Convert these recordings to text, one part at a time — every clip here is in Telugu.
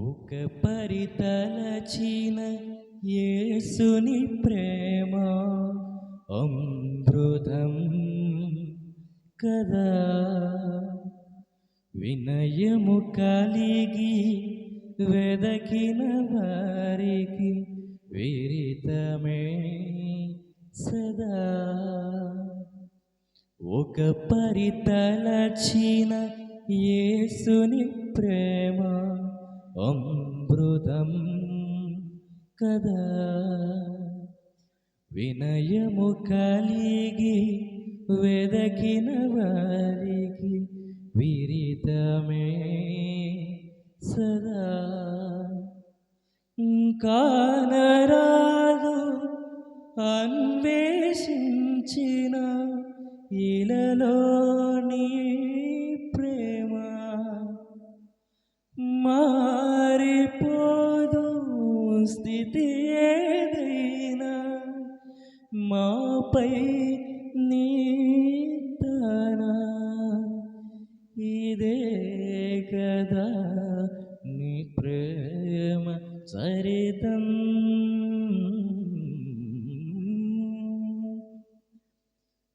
ఒక పరితలచిన యేసుని ప్రేమ అమృతం కదా. వినయము కలిగి వెదకిన వారికి విరితమే సదా. ఒక పరితలచిన యేసుని ప్రేమ అమృతం కదా. వినయము కలిగి వెదకిన వారికి విరితమే సదా. కానరాదు అన్వేషించిన ఇలలోని స్థితి ఏదైనా మాపై నీ తనా ఇదే కదా నీ ప్రేమ చరితం.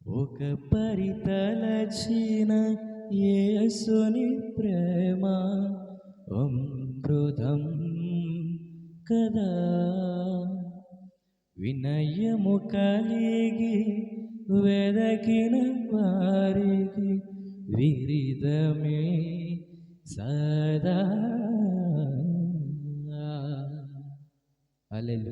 ఒక పరితలచిన యేసుని ప్రేమ అమృతం. కదా. వినయము కలిగి వెదకిన వారికి విరిదమే సదా. అలెలు